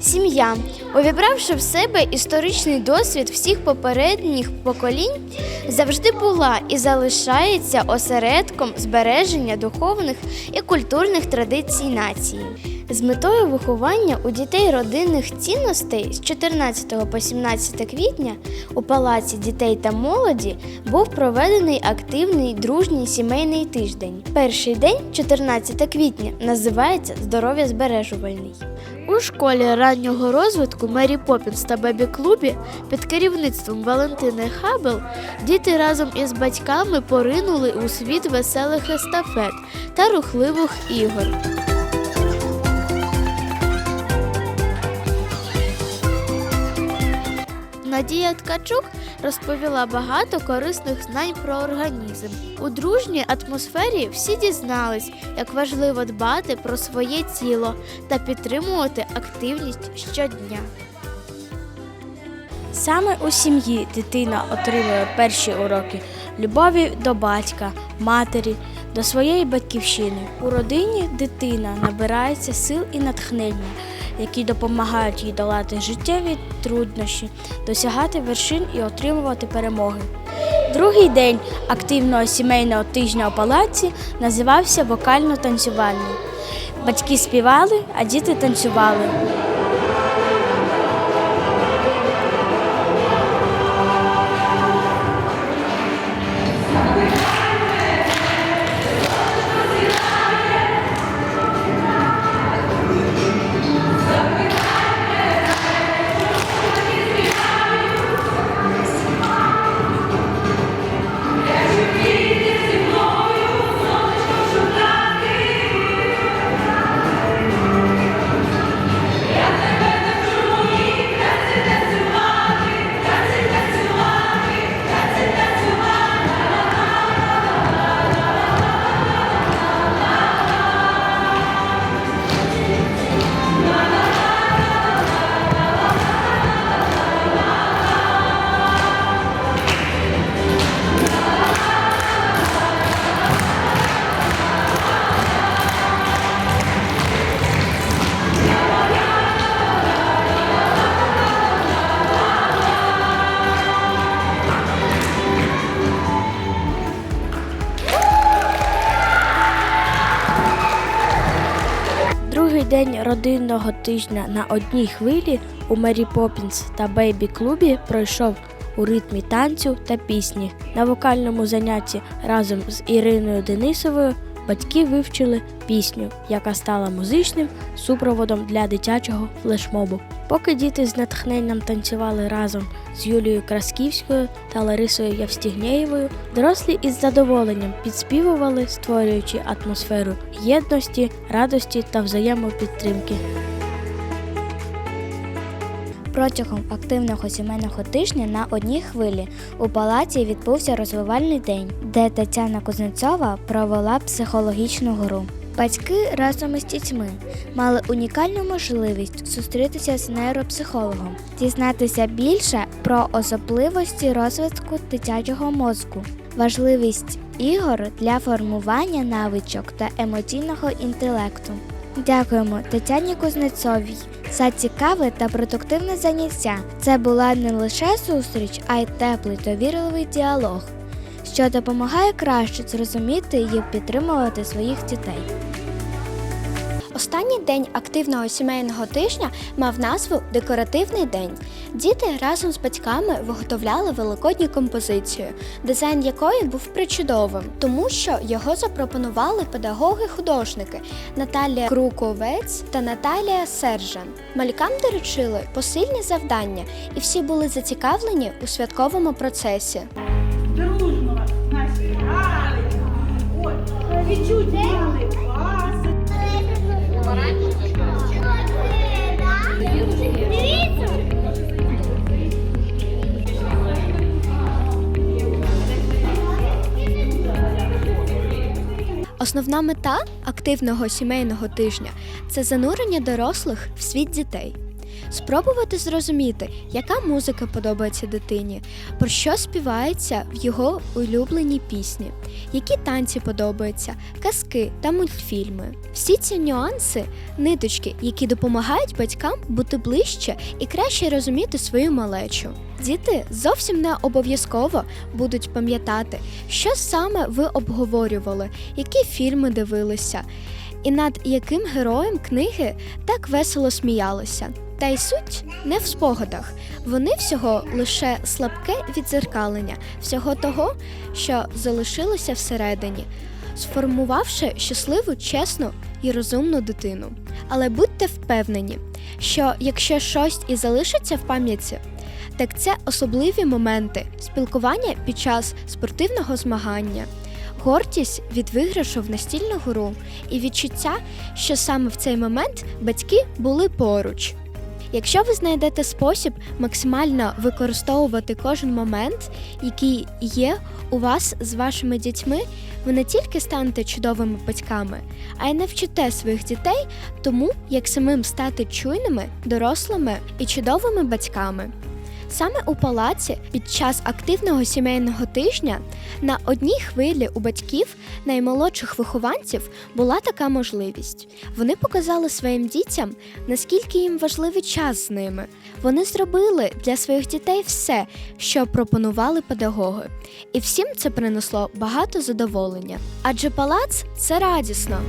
Сім'я, увібравши в себе історичний досвід всіх попередніх поколінь, завжди була і залишається осередком збереження духовних і культурних традицій нації. З метою виховання у дітей родинних цінностей з 14 по 17 квітня у Палаці дітей та молоді був проведений активний дружній сімейний тиждень. Перший день, 14 квітня, називається Здоров'я збережувальний. У школі раннього розвитку Мері Поппінс та Бебі Клубі під керівництвом Валентини Хабел діти разом із батьками поринули у світ веселих естафет та рухливих ігор. Надія Ткачук розповіла багато корисних знань про організм. У дружній атмосфері всі дізнались, як важливо дбати про своє тіло та підтримувати активність щодня. Саме у сім'ї дитина отримує перші уроки любові до батька, матері, до своєї батьківщини. У родині дитина набирається сил і натхнення, які допомагають їй долати життєві труднощі, досягати вершин і отримувати перемоги. Другий день активного сімейного тижня у палаці називався вокально-танцювальний. Батьки співали, а діти танцювали. День родинного тижня на одній хвилі у Мері Поппінс та Бейбі клубі пройшов у ритмі танцю та пісні. На вокальному занятті разом з Іриною Денисовою батьки вивчили пісню, яка стала музичним супроводом для дитячого флешмобу. Поки діти з натхненням танцювали разом з Юлією Красківською та Ларисою Явстігнєєвою, дорослі із задоволенням підспівували, створюючи атмосферу єдності, радості та взаємопідтримки. Протягом активного сімейного тижня на одній хвилі у палаці відбувся розвивальний день, де Тетяна Кузнецова провела психологічну гру. Батьки разом із дітьми мали унікальну можливість зустрітися з нейропсихологом, дізнатися більше про особливості розвитку дитячого мозку, важливість ігор для формування навичок та емоційного інтелекту. Дякуємо Тетяні Кузнецовій за цікаве та продуктивне заняття. Це була не лише зустріч, а й теплий довірливий діалог, що допомагає краще зрозуміти і підтримувати своїх дітей. Останній день активного сімейного тижня мав назву Декоративний день. Діти разом з батьками виготовляли великодню композицію, дизайн якої був причудовим, тому що його запропонували педагоги-художники Наталія Круковець та Наталія Сержан. Малькам доручили посильні завдання, і всі були зацікавлені у святковому процесі. дружно наспівали. Відчуття Основна мета активного сімейного тижня це занурення дорослих в світ дітей. спробувати зрозуміти, яка музика подобається дитині, про що співається в його улюбленій пісні, які танці подобаються, казки та мультфільми. Всі ці нюанси ниточки, які допомагають батькам бути ближче і краще розуміти свою малечу. Діти зовсім не обов'язково будуть пам'ятати, що саме ви обговорювали, які фільми дивилися, і над яким героєм книги так весело сміялися. Та й суть не в спогадах. Вони всього лише слабке відзеркалення всього того, що залишилося всередині, сформувавши щасливу, чесну і розумну дитину. Але будьте впевнені, що якщо щось і залишиться в пам'яті, так це особливі моменти спілкування під час спортивного змагання, гордість від виграшу в настільну гру і відчуття, що саме в цей момент батьки були поруч. Якщо ви знайдете спосіб максимально використовувати кожен момент, який є у вас з вашими дітьми, ви не тільки станете чудовими батьками, а й навчите своїх дітей тому, як самим стати чуйними, дорослими і чудовими батьками. Саме у палаці під час активного сімейного тижня на одній хвилі у батьків наймолодших вихованців була така можливість. Вони показали своїм дітям, наскільки їм важливий час з ними. Вони зробили для своїх дітей все, що пропонували педагоги, і всім це принесло багато задоволення. Адже палац це радісно.